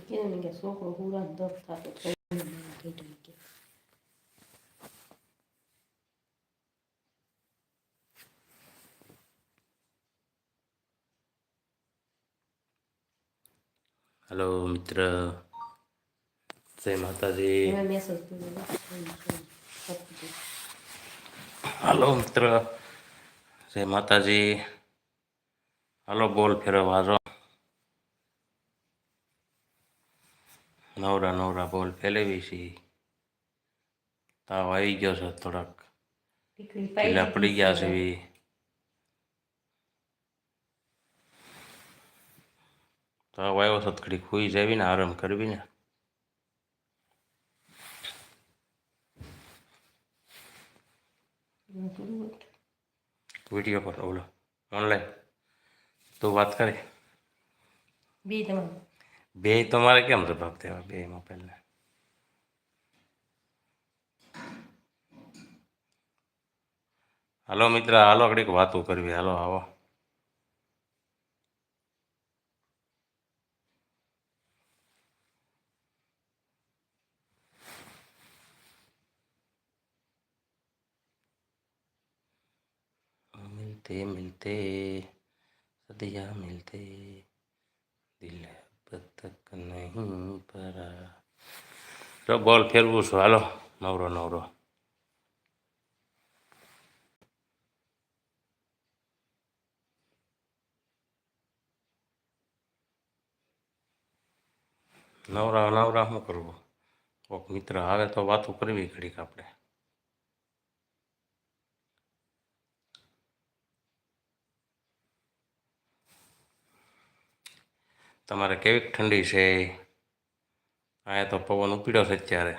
કે ને કે છોકરો પૂરા દપ થતો કઈ કે હલો મિત્ર જય માતાજી હલો મિત્ર જય માતાજી હલો બોલ ફેરવવા જો નવરા નવરા બોલ ફેલાવી છીએ તાવ આવી ગયો છે થોડાક. ઢીલા પડી ગયા છે. ઈ. તાવ આવ્યો છે ઘડીક ખુઈ જાવી ને. આરામ કરવી ને વીડિયો પર ઓલો. ઓનલાઈન. તું વાત કરી. બી તમારે બે તમારે કેમ જવાબ દેવા બે મોબાઈલને હાલો મિત્ર હાલો ઘડીક વાતો કરવી હાલો આવો मिलते मिलते सदिया मिलते દિલ अब तक નહીં પરા. બોલ ફેરવું છું. હાલો, નવરો નવરો. નવરા નવરા શું કરવું? કોઈક મિત્ર આવે તો વાતો કરવી ઘડીક આપણે. તમારે કેવી ઠંડી છે? અહીંયા તો પવન ઉપડ્યો છે અત્યારે.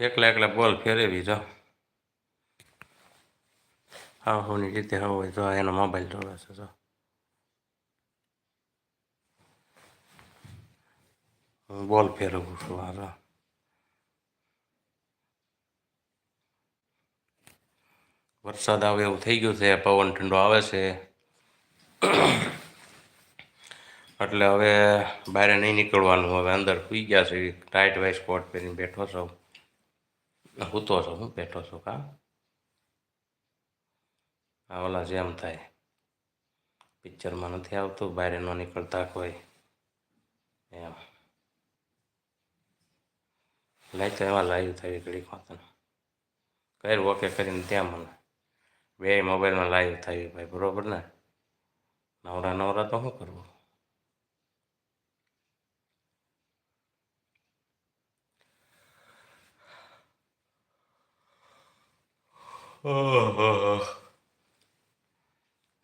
એકલા એકલા બોલ ફેરવી જો. હા હોની રીતે હોય તો એનો મોબાઈલ જોવે છે જો. બોલ ફેરવું છું હારો વરસાદ આવે એવું થઈ ગયું છે, પવન ઠંડો આવે છે. એટલે હવે બહાર નહીં નીકળવાનું, હવે અંદર સુઈ ગયા છે, ટાઈટ વાઇસ કોટ પહેરીને બેઠો છો. સૂતો છો, હું બેઠો છું કા? આ ઓલા જેમ થાય. પિક્ચરમાં નથી આવતું, બહાર ન નીકળતા કોઈ. એમ. લાઈ તો એમાં લાઈવ થઈ ઘડીક વાતન કર્યું ઓકે કરીને ત્યાં મને. બે મોબાઈલમાં લાઈવ થઈ ભાઈ, બરોબર ને? નવરા નવરા તો શું કરવું?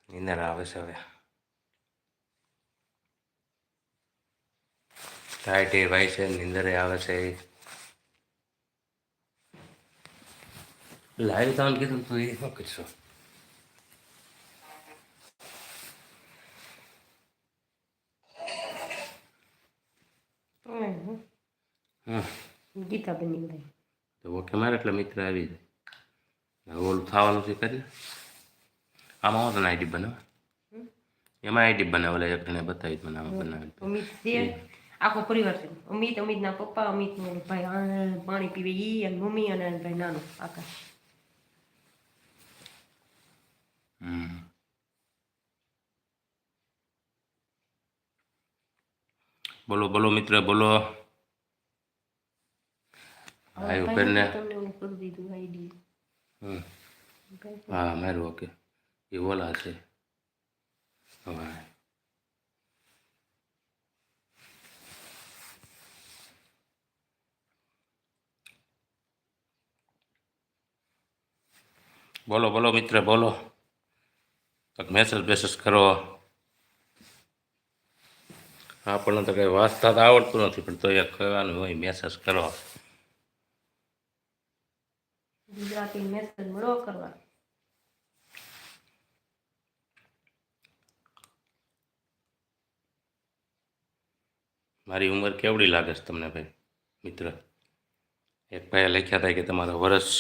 નીંદર આવે છે હવે. ટાઈટ એ ભાઈ છે, નીંદરે આવે છે લાઈવ થવાનું કીધું તું એ શું કરશો ગીતા બની ગઈ તો ઓકે મારે એટલે મિત્ર આવી જાય ઓલું થવાનું છે કરી આમાં હું તને આઈડી બનાવ એમાં આઈડી બનાવે ઓલા એક જણે બતાવી મને આમાં બનાવી અમિત આખો પરિવાર છે અમિત અમિતના પપ્પા અમિત ભાઈ આ પાણી પીવે ઈ અને મમ્મી અને ભાઈ નાનો આકાશ હમ બોલો બોલો મિત્ર બોલો. ભાઈ ઉપરને હા મારું ઓકે. એ ઓલા છે. હા બોલો બોલો મિત્ર બોલો. મેસેજ બેસેજ કરો આપણને તો કંઈ વાંચતા તો આવડતું નથી પણ તો એ કહેવાનું હોય મેસેજ કરો ગુજરાતી મેસેજ મળો કરવા મારી ઉંમર કેવડી લાગે છે તમને ભાઈ મિત્ર એક ભાઈએ લખ્યા હતા કે તમારા વરસ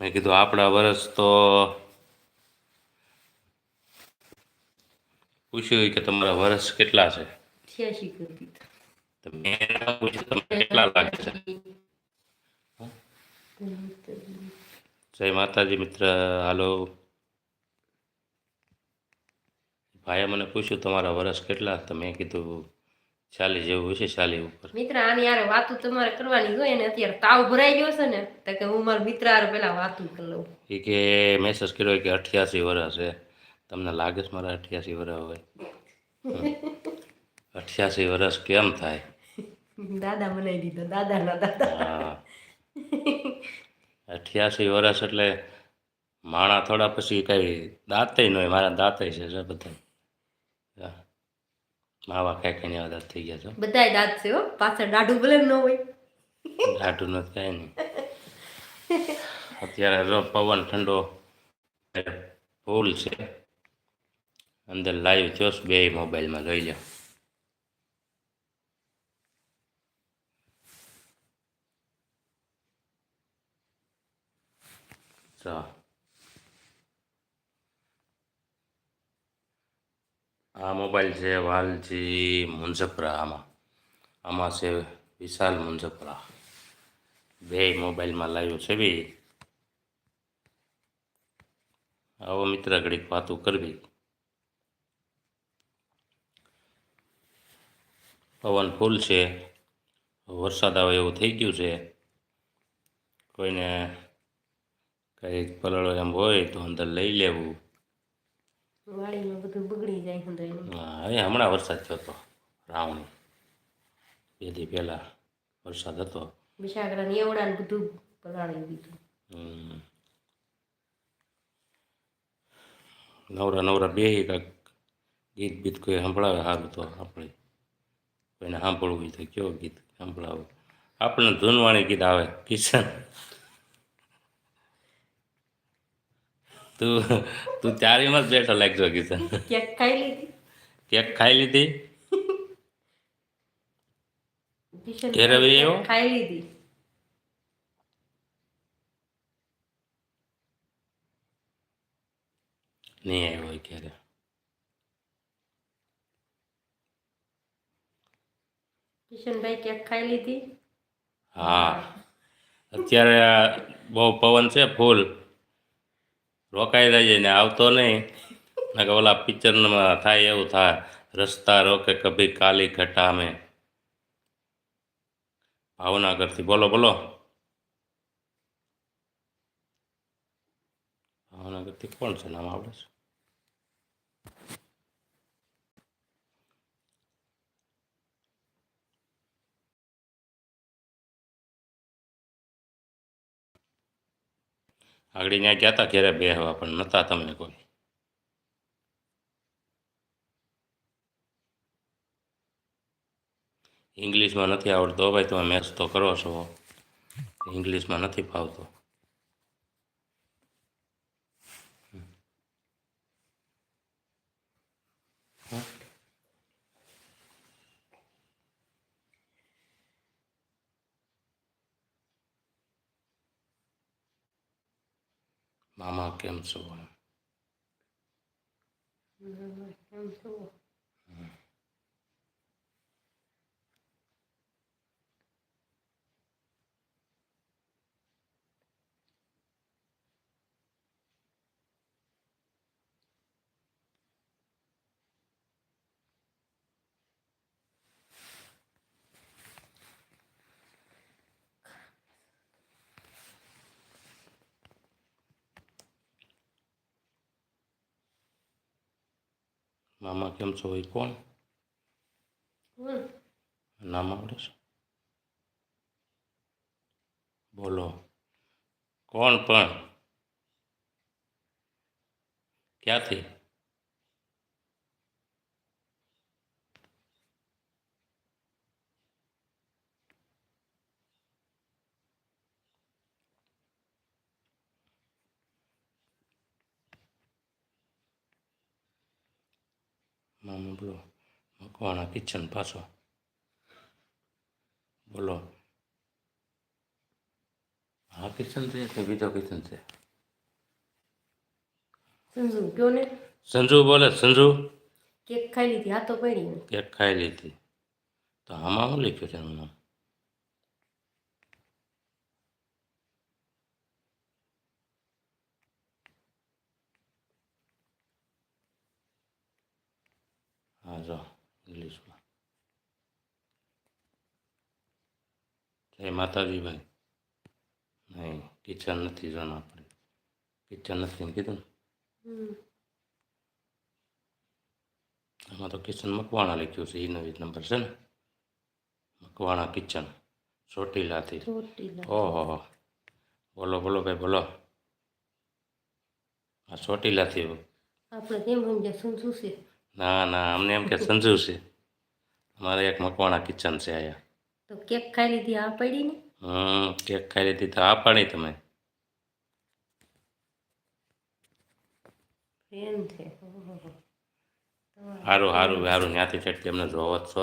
મેં કીધું આપણા વરસ તો પૂછ્યું કે તમારા વર્ષ કેટલા છે? કેટલા લાગે છે? જય માતાજી મિત્ર હાલો. ભાઈએ મને પૂછ્યું તમારા વર્ષ કેટલા? તમે કીધું ચાલી જેવું હશે ચાલી ઉપર. મિત્ર આની યાર વાતું તમારે કરવાની હોય ને અત્યારે તાવ ભરાઈ ગયો છે ને તો કે હું મારા મિત્ર હારે પેલા વાતું કરી લઉં. એ કે મેસેજ કર્યો કે અઠ્યાસી વર્ષ છે. તમને લાગે છે મારા અઠ્યાસી વર્ષ હોય અઠ્યાસી વર્ષ કેમ થાય? દાદા મનાવી દીધો દાદાના દાદા. અઠ્યાસી વર્ષ એટલે માણા થોડા પછી કઈ દાંતય ન હોય મારા દાંતય છે બધા. માવા કઈ કઈ એવા દાંત થઈ ગયા બધાય દાંત છે હો પાછળ દાઢું ભલે ન હોય. છે દાઢું નથી કાંઈ નહીં અત્યારે પવન ઠંડો ફૂલ છે. અંદર લાઈવ જોશ, બે મોબાઈલમાં જોઈ લો આ મોબાઈલ છે વાલજી મુંજપરા આમાં. આમાં છે વિશાલ મુંજપરા. બે મોબાઈલમાં લાવ્યો છે બી. આવો મિત્ર ઘડીક વાતું કરવી. પવન ફૂલ છે વરસાદ આવે એવું થઈ ગયું છે. કોઈને કંઈક પલળો એમ હોય તો અંદર લઈ લેવું. વાડીમાં બધું બગડી જાય હા, એ હમણાં વરસાદ થયો હતો રાવણી. બે દી પહેલાં વરસાદ હતો. બિસાગરા ને એવડા ને બધું પલાળી દીધું. નવરા નવરા બે કાંઈક ગીત બીત કોઈ સંભળાવે સારું તો આપણે. કોઈને સાંભળવું હોય તો કયો ગીત સંભળાવે? આપણને ધૂનવાણી ગીત આવે. કિશન. તું તું ચારીમાં જ બેઠો લાગજો કિશન. કેક ખાઈ લીધી. કેક ખાઈ લીધી? ઘેરે આવ્યો? ખાઈ લીધી. નહીં આવ્યો હોય ક્યારે કિશનભાઈ ક્યાંક ખાઈ લીધી. હા. અત્યારે બહુ પવન છે, ફૂલ. રોકાઈ જાય ને આવતો નહીં. કે ઓલા પિક્ચરમાં થાય એવું થાય. રસ્તા રોકે કભી કાલી ઘટા મેં ભાવનગરથી. બોલો બોલો. ભાવનગરથી કોણ છે? નામ આવડે છે. આગળ ત્યાં ગયા હતા ઘેરે બેહવા પણ નહોતા તમને કોઈ. ઇંગ્લિશમાં નથી આવડતો ભાઈ, તમે મેચ તો કરો છો. ઇંગ્લિશમાં નથી ફાવતો. મામા કેમ છો? કેમ તો મામા કેમ છો એ કોણ. નામ આવડે છે બોલો કોણ પણ ક્યાંથી મામા બોલો કોણ કિચન પાછો. બોલો હા કિચન છે કે બીજો કિચન છે? સંજુ કયો ને? સંજુ બોલે સંજુ. કેક ખાઈ લીધી આ તો પડી કેક ખાઈ લીધી. તો આમાં શું લખ્યું છે એનું હા જો ઇંગ્લિશમાં જય માતાજી ભાઈ。નહીં કિચન નથી જોવાનું આપણે. કિચન નથી કીધું. આમાં તો કિચન મકવાણા લખ્યું છે એ નવી નંબર છે ને? મકવાણા કિચન ચોટીલાથી. ચોટીલા. ઓહો બોલો બોલો ભાઈ બોલો. આ ચોટીલાથી. આપણે કેમ સમજ્યા? સંજુ છે? ના ના અમને એમ કે સંજુ છે. અમારે એક મકવાણા કિચન છે અહીંયા. તો કેક ખાઈ લીધી આ પડી ને? હમ કેક ખાઈ લીધી તો આ પાડી તમે. એમ છે. સારું સારું સારું ત્યાંથી ચટકી અમને જોવો છો.